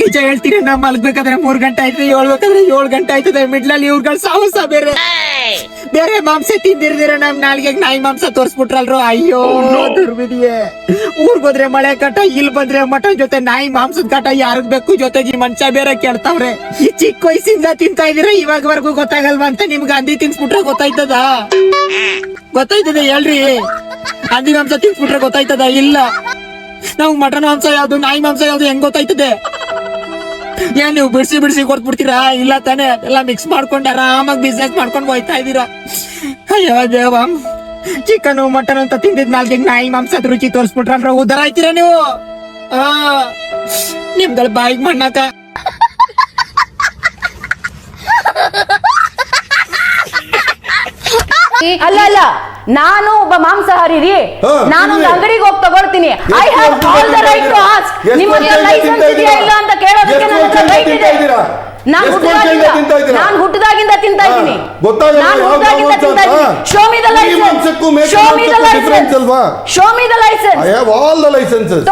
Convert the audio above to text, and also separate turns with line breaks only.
ನಿಜ ಹೇಳ್ತೀನಿ ನಾ ಮಲಗ್ಬೇಕಾದ್ರೆ ಮೂರ್ ಗಂಟೆ ಆಯ್ತು ಹೇಳ್ಬೇಕಾದ್ರೆ ಏಳು ಗಂಟೆ ಆಯ್ತದೆ. ಮಿಡ್ಲಲ್ಲಿ ಇವ್ರುಗಳ ಸಾಹಸ ಬೇರೆ. ಬೇರೆ ಮಾಂಸ ತಿಂದಿರ್ದಿರ ನಮ್ ನಾಲ್ಗೆ ನಾಯಿ ಮಾಂಸ ತೋರ್ಸ್ಬಿಟ್ರಲ್ರು? ಅಯ್ಯೋ. ದುರ್ವಿಧಿಯೇ ಊರ್ಗೋದ್ರೆ ಮಳೆ ಕಟ ಇಲ್ ಬಂದ್ರೆ ಮಟನ್ ಜೊತೆ ನಾಯಿ ಮಾಂಸದ ಕಟ ಯಾರಿಗ್ ಬೇಕು ಜೊತೆಗೆ ಈ ಮನುಷ್ಯ ಬೇರೆ ಕೇಳ್ತಾವ್ರೆ. ಈ ಚಿಕ್ಕ ವಯಸ್ಸಿಂದ ತಿಂತಾ ಇದೀರ ಇವಾಗವರೆಗೂ ಗೊತ್ತಾಗಲ್ವಾ ಅಂತ ನಿಮ್ಗೆ ಅಂದಿ ತಿನ್ಸ್ಬಿಟ್ರೆ ಗೊತ್ತಾಯ್ತದ? ಗೊತ್ತಾಯ್ತದೆ ಹೇಳ್ರಿ. ಹಂದಿ ಮಾಂಸ ತಿನ್ಸ್ಬಿಟ್ರೆ ಗೊತ್ತಾಯ್ತದ? ಇಲ್ಲ. ನಾವು ಮಟನ್ ಮಾಂಸ ಯಾವ್ದು, ನಾಯಿ ಮಾಂಸ ಯಾವ್ದು ಹೆಂಗ್ ಗೊತ್ತಾಯ್ತದೆ? ಏನ್ ನೀವು ಬಿಡಿಸಿ ಬಿಡಿಸಿ ಕೊಟ್ಬಿಡ್ತೀರಾ? ಇಲ್ಲ ತಾನೆ, ಎಲ್ಲ ಮಿಕ್ಸ್ ಮಾಡ್ಕೊಂಡು ಆರಾಮಾಗಿ ಬಿಸ್ನೆಸ್ ಮಾಡ್ಕೊಂಡು ಹೋಯ್ತಾ ಇದೀರಾ? ಅಯ್ಯೋ ದೇವ. ಚಿಕನ್, ಮಟನ್ ಅಂತ ತಿಂದಿದ್ ನಾಲ್ಕು ನಾಯಿ ಮಾಂಸದ ರುಚಿ ತೋರಿಸ್ಬಿಟ್ರ ಉದ್ದಾರ ಆಯ್ತೀರಾ ನೀವು? ನಿಮ್ಗಳ ಬಾಯಿಗೆ ಮಣ್ಣಾಕ
ಅಲ್ಲ ಅಲ್ಲ. ನಾನು ಒಬ್ಬ ಮಾಂಸಾಹಾರಿ ರೀ ನಾನು ಒಂದು ಅಂಗಡಿಗೆ ಹೋಗಿ ತಗೊಳ್ತೀನಿ. I have all the right to ask? ನಿಮ್ಮ ಲೈಸೆನ್ಸ್ ಇದೆಯಾ ಇಲ್ಲ ಅಂತ ಕೇಳೋದಕ್ಕೆ ನನ್ನ ಹತ್ರ ರೈಟ್ ಇದೆ? ನಾನು ಹುಟ್ಟಿದಾಗಿಂದ? ನಾನು ಹುಟ್ಟಿದಾಗಿಂದ ತಿಂತಾ ಇದ್ದೀನಿ.
ಗೊತ್ತಾಗಲ್ಲ
ನಾನು ಹುಟ್ಟಿದಾಗಿಂದ ತಿಂತಾ ಇದ್ದೀನಿ. Show me the licence show me the licence
ಅಲ್ವಾ?
Show me the licence
I have all the licences